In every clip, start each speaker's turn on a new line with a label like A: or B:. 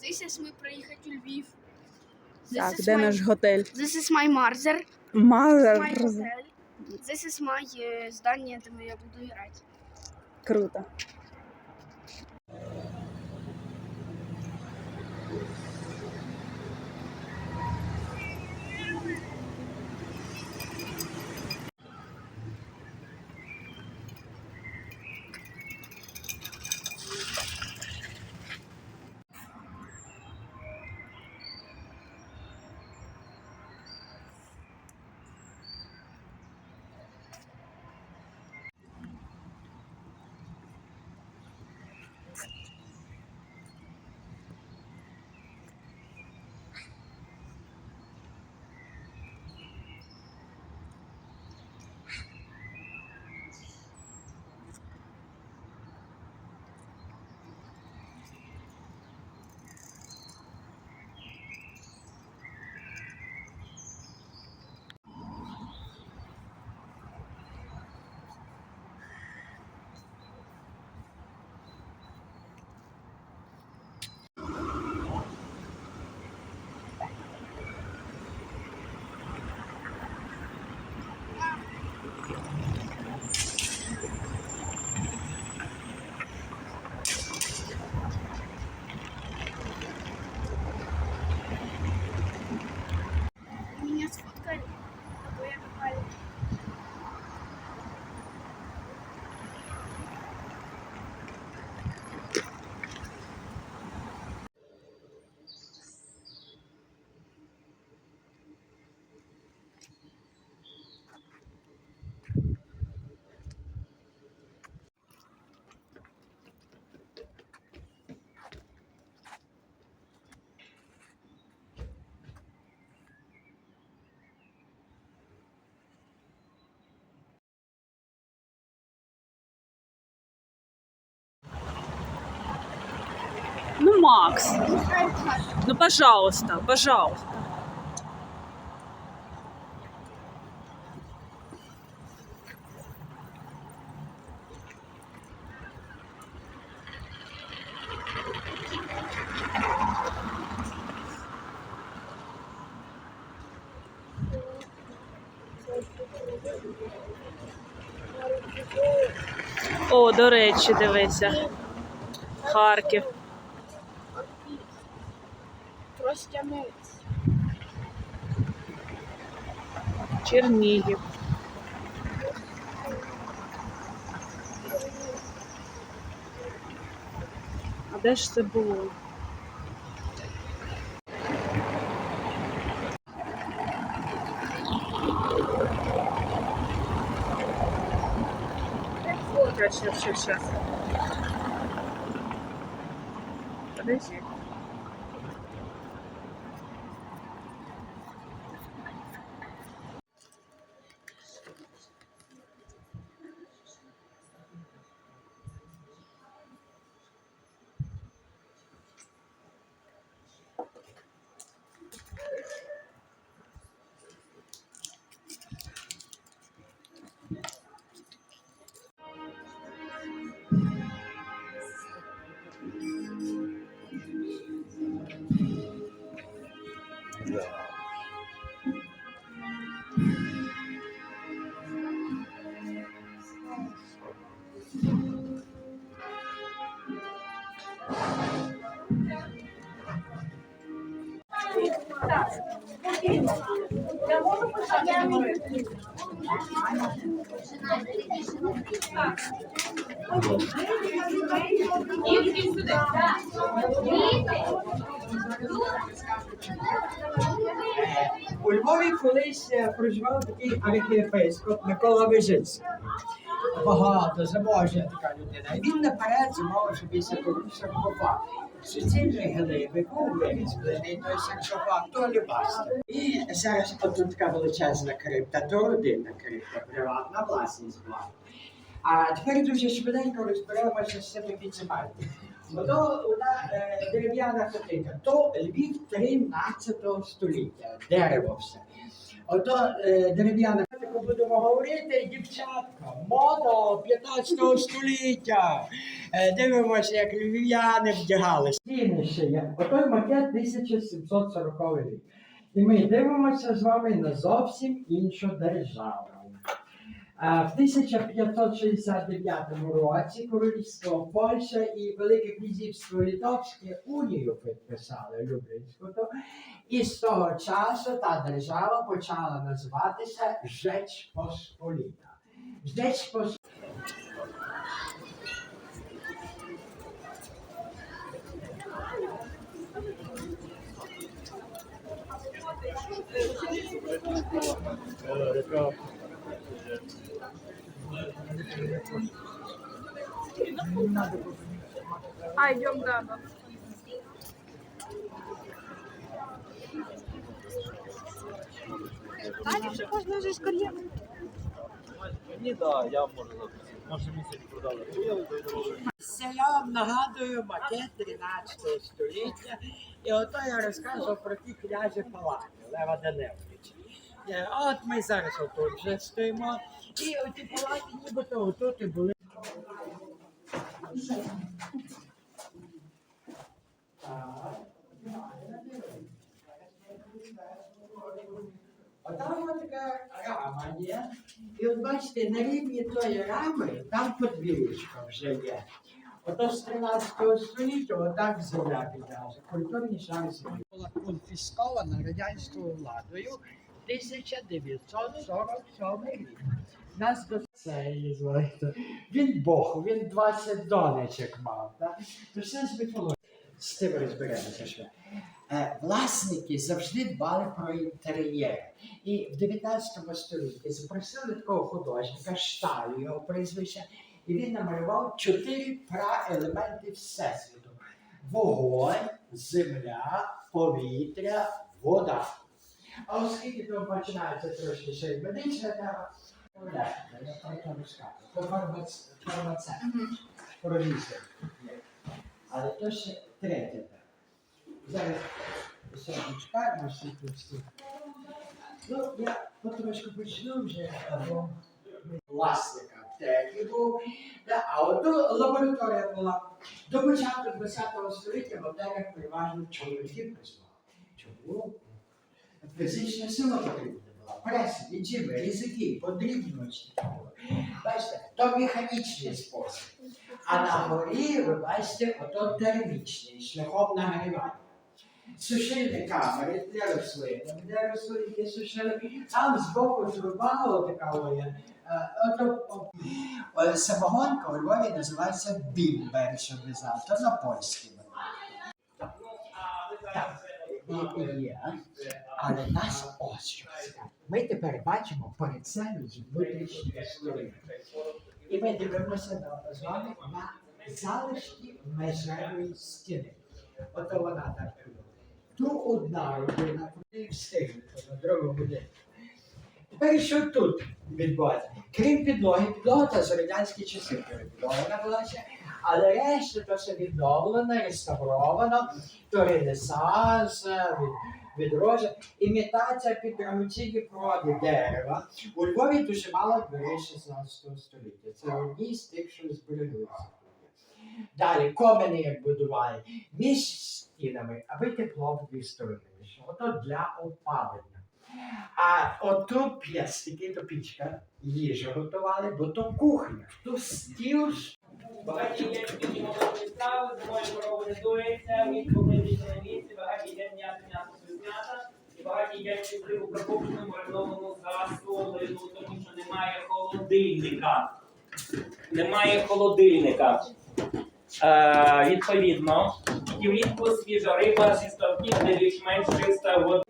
A: Is ми приїхати у Львів. This
B: Так, де
A: my-
B: наш готель?
A: This is my mother. Hotel. This is my е, здання, де я буду грати.
B: Круто. Макс, ну, пожалуйста, пожалуйста. О, до речі, дивися. Харків.
A: Тростянець.
B: Чернігів. А де ж це було? Сейчас, сейчас, сейчас, сейчас. Подожди.
C: У Львові колись е, проживав такий архієпископ Микола Вижицький. Багато, заможна така людина. І він наперед замовив собі саркофаг. Суцільні глиби був вирізблений той саксофон, то алебастер. І зараз отут така величезна крипта, то родинна крипта, приватна власність була. А тепер дуже швиденько розберемося з цими підземельними. Ото вона е, дерев'яна хатинка, то Львів 13 століття, дерево все. Ото е, дерев'яна хатинка говорити, дівчатка, мода 15 століття. Е, дивимося, як львів'яни вдягалися. Стіни ще є. Отой макет 1740 рік. І ми дивимося з вами на зовсім іншу державу. В 1569 році Королівство Польща і Велике Князівство Литовське унію підписали Люблінську. І з того часу та держава почала називатися Жеч Посполіта. Жеч Пос...
B: А, идем, да, да.
D: Ні, да, я можу записати. Може місяць продали.
C: Це я вам нагадую макет 13 століття. І ото я розказував про ті княжі палати Лева Е, От ми зараз отут вже стоїмо. І оті палати нібито отут і були. Отам от така рама є. І от бачите, на рівні тої рами там подвір'ячко вже є. Ото з 13 століття отак земля підляже. Культурні землі. Була конфіскована радянською владою 1947 рік. Нас до це її звати. Він Бог, він 20 донечок мав. Так? То все з. З тим розберемося ще. Власники завжди дбали про інтер'єр. І в 19 столітті запросили такого художника, Шталю, його прізвище, і він намалював чотири праелементи Всесвіту: вогонь, земля, повітря, вода. А оскільки то починається трошки ще й медична тема, я про це розкажу. Це фармац- фармацевт, провізор. Але то ще третя тема. Зараз секундочка, на секундочку. Ну, я потрошку почну вже або власника аптеки був. Та, а ото лабораторія була. До початку ХХ століття в аптеках переважно чоловіків працювали. Чому? Фізична сила потрібна була. Преси, віджими, ризики, подрібності. Бачите, то механічний спосіб. А на горі, ви бачите, ото термічний, шляхом нагрівання. Сушильні камери для рослин, для рослин, які сушили. Там збоку труба така є. Е, о, самогонка у Львові називається бімбер, що ви то на польській. Так, і- і є. Але нас ось. Ми тепер бачимо порицелю з внутрішньої сторони. І ми дивимося з вами на залишки межевої стіни. Ото вона так. Ту одна родина не встигнути на другу годину. Тепер що тут відбувається? Крім підлоги, підлога та з радянські часи перебудована була ще, але решта то все відновлено, реставровано, то ренесанс, від, відродження. Імітація під драматичні проди дерева. У Львові дуже мало дверей 16 століття. Це одні з тих, що зберігаються. Далі комини як будували між стінами, аби тепло в дві сторони. Ото для опалення. А ото п'ястики, то пічка, їжу готували, бо то кухня, то стіл.
E: Багаті дітки молоді страви, зимою корову не дується, міст поблизить на місці, багаті йде м'ясо, м'ясо свиснята, і багаті йде чистий у прокопленому маринованому засолену, тому що немає холодильника. Немає холодильника. Е, відповідно, і влітку свіжа риба зі ставків, де більш-менш чиста вода.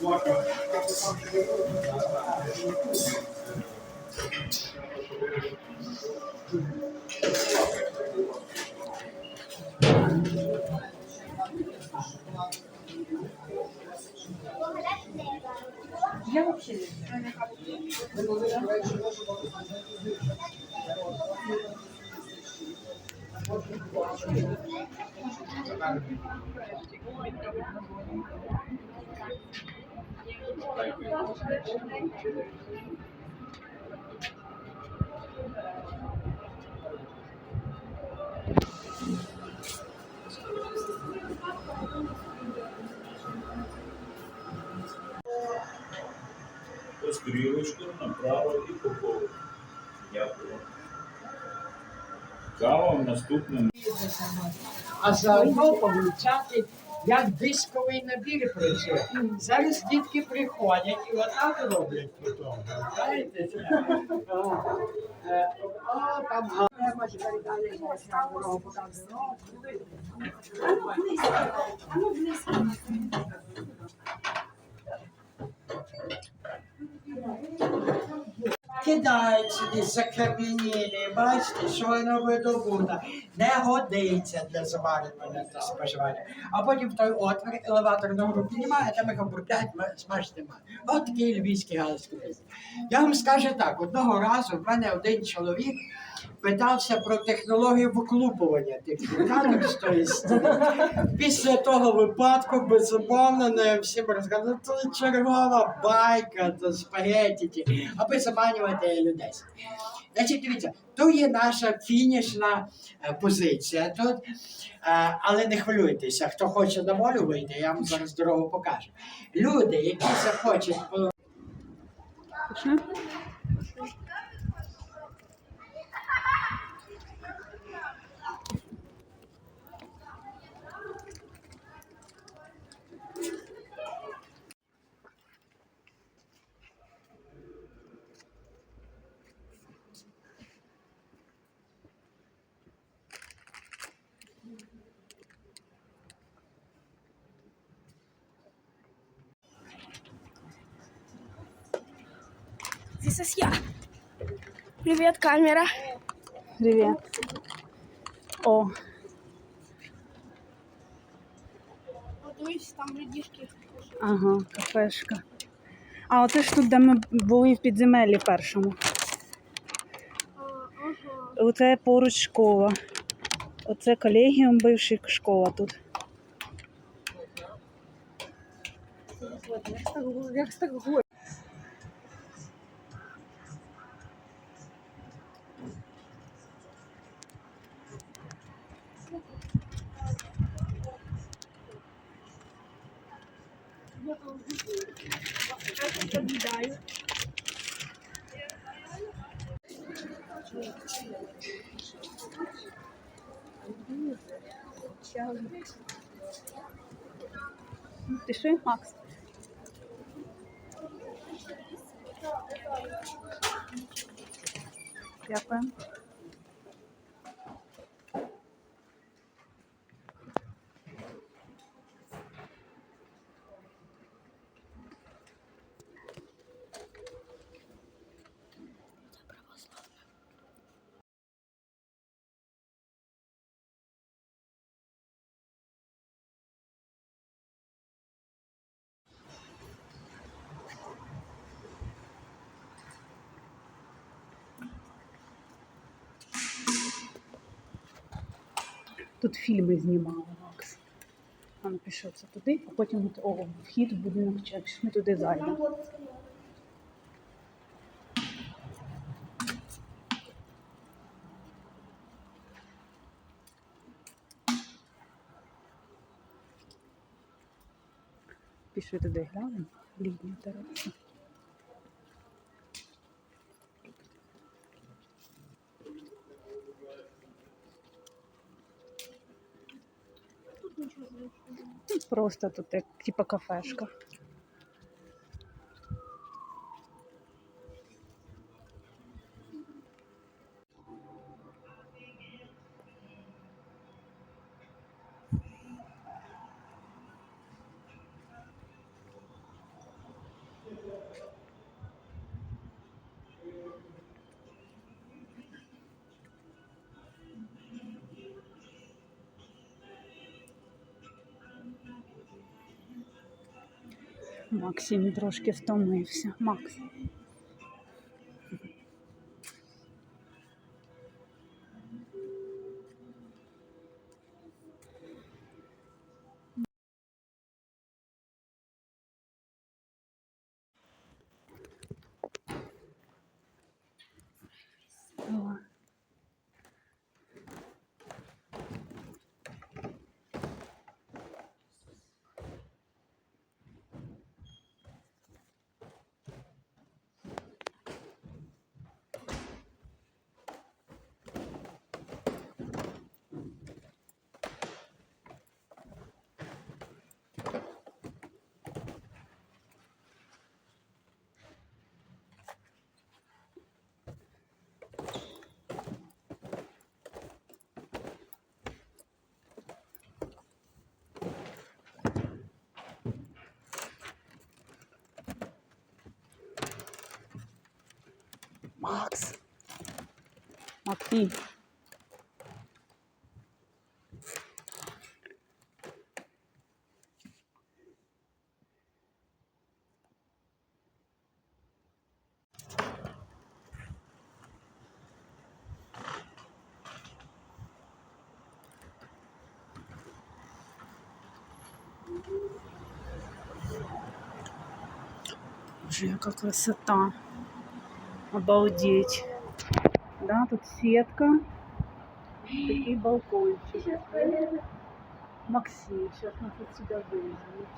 E: Я вообще не знаю.
F: Thank you стрілочку направо і по колу. Дякую. Кава в наступному.
C: а заодно повивчати, як дисковий набір працює. Зараз дітки приходять і отак роблять. Знаєте? А, там дорогу показує. Кидають сюди закам'янілі, бачите, що воно видобута. Не годиться для зварювання та споживання. А потім той отвір елеватор ногу піднімає, там їх обрубляють, смажити має. От такий львівський галицький. Я вам скажу так, одного разу в мене один чоловік питався про технологію виклупування тих фільтрів з тої стіни. Після того випадку, безумовно, не всім розказали, це чергова байка, це спагеті, ті, аби заманювати людей. Значить, дивіться, то є наша фінішна е, позиція тут, е, але не хвилюйтеся, хто хоче на волю вийти, я вам зараз дорогу покажу. Люди, які захочуть
A: This is я. Привет, камера.
B: Привіт. О,
A: Дивись, там людишки.
B: ага, кафешка. А оце ж тут, де ми були в підземеллі першому. Оце поруч школа. Оце колегіум бивший школа тут. Як так Пиши, Макс. Дякую. Тут фільми знімали Макс. Ну пішов це туди, а потім от, о, вхід в будинок чек. Ми туди зайдемо. Пішли туди глянемо. Літня тераса. Просто тут як типа кафешка. Максим трошки втомився. Макс. Макс. Максим. Боже, яка красота. Обалдеть. Да, тут сетка. Такий балкончик. Максим, сейчас нас отсюда вызовут.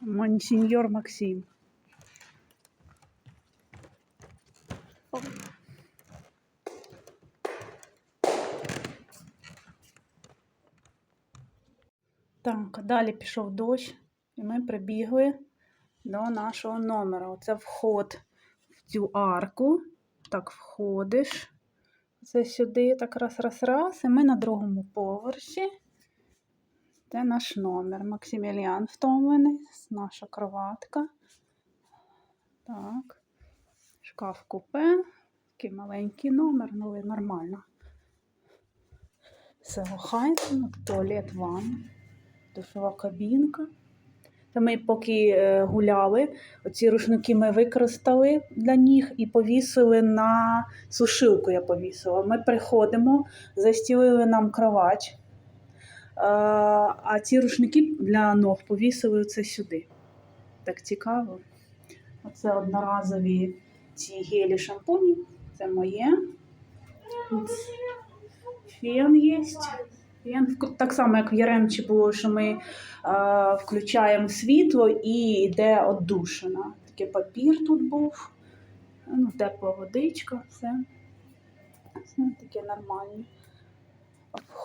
B: Монсеньор Максим. Так, далі пішов дощ, і ми прибігли до нашого номера. Оце вход в цю арку. Так, входиш. Це сюди, так раз, раз, раз. І ми на другому поверсі. Це наш номер. Максиміліан втомлений, наша кроватка. Так. Шкаф купе. Такий маленький номер, ну але нормально. Все охайно, туалет ванна, душова кабінка. Та ми поки е, гуляли, оці рушники ми використали для ніг і повісили на сушилку. Я повісила. Ми приходимо, застілили нам кровать. Е, А ці рушники для ног повісили це сюди. Так цікаво. Оце одноразові ці гелі шампуні. Це моє. Фен є. Фен. Так само, як в Яремчі було, що ми е, включаємо світло і йде оддушина. Такий папір тут був. Ну, тепла водичка, все. Все таке нормальне.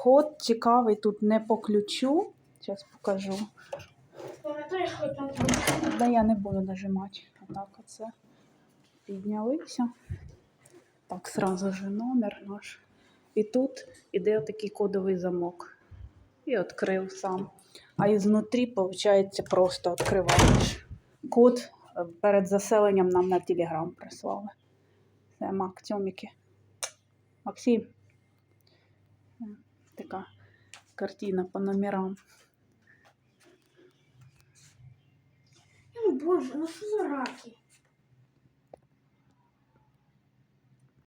B: Вход цікавий тут не по ключу. Зараз покажу. Да я не буду нажимати. Отак оце. Піднялися. Так, сразу же номер наш. І тут іде такий кодовий замок. І відкрив сам. А ізнутрі, виходить, просто відкриваєш. Код е, перед заселенням нам на телеграм прислали. Це Мак Тьоміки. Максим така картина по номерам.
A: О, Боже, ну що за раки?